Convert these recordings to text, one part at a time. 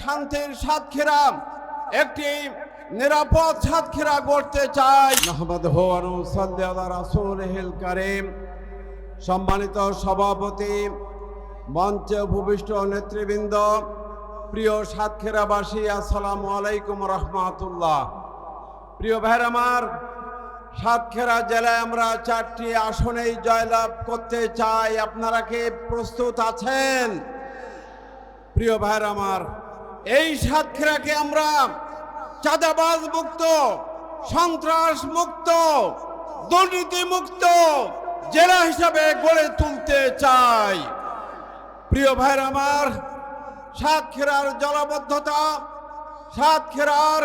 শান্তির সাতক্ষীরা, একটি নিরাপদ সাতক্ষীরা গড়তে চাই। সম্মানিত সভাপতি, মঞ্চে ভূমিষ্ঠ নেতৃবৃন্দ, প্রিয় সাতক্ষীরাবাসী, আসসালামু আলাইকুম রহমাতুল্লাহ। প্রিয় ভাইর আমার, সাতক্ষীরা জেলায় আমরা চারটি আসনেই জয়লাভ করতে চাই। আপনারা কি প্রস্তুত আছেন? প্রিয় ভাইর আমার এই সাতক্ষীরাকে আমরা চাঁদাবাজ মুক্ত, সন্ত্রাস মুক্ত, দুর্নীতি মুক্ত জেলা হিসাবে গড়ে তুলতে চাই। প্রিয় ভাইর আমার, সাতক্ষীরার জলবদ্ধতা, সাতক্ষীরার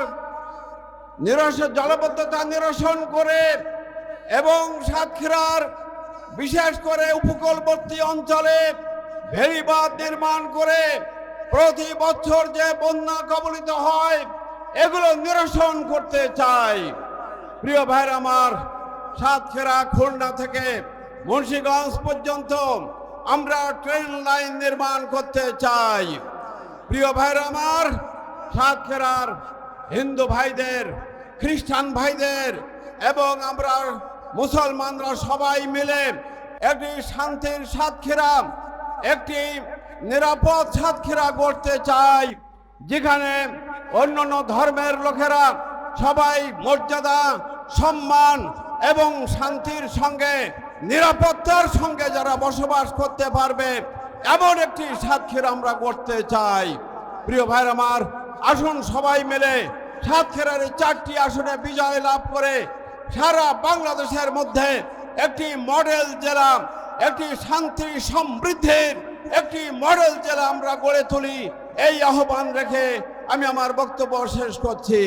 নিরস জলবদ্ধতা নিরসন করে এবং সাতক্ষীরার বিশেষ করে উপকূলবর্তী অঞ্চলে ভেরিবাদ নির্মাণ করে প্রতি বছর যে বন্যা কবলিত হয়, এগুলো নিরসন করতে চাই। প্রিয় ভাইর আমার, সাতক্ষীরা, খুলনা থেকে মুন্সিগঞ্জ পর্যন্ত আমরা ট্রেন লাইন নির্মাণ করতে চাই। প্রিয় ভাইর আমার, সাতক্ষীরার হিন্দু ভাইদের, খ্রিস্টান ভাইদের এবং আমরা মুসলমানরা সবাই মিলে একটি শান্তির সাতক্ষীরা, একটি নিরাপদ সাতক্ষীরা গড়তে চাই, যেখানে অন্যান্য ধর্মের লোকেরা সবাই মর্যাদা, সম্মান এবং শান্তির সঙ্গে, নিরাপত্তার সঙ্গে যারা বসবাস করতে পারবে, এমন একটি সাতক্ষীরা আমরা করতে চাই। প্রিয় ভাইর আমার, আসুন সবাই মিলে সাতক্ষীরার চারটি আসনে বিজয় লাভ করে সারা বাংলাদেশের মধ্যে একটি মডেল জেলা, একটি শান্তি সমৃদ্ধির একটি মডেল জেলা আমরা গড়ে তুলি। এই আহ্বান রেখে আমি আমার বক্তব্য শেষ করছি।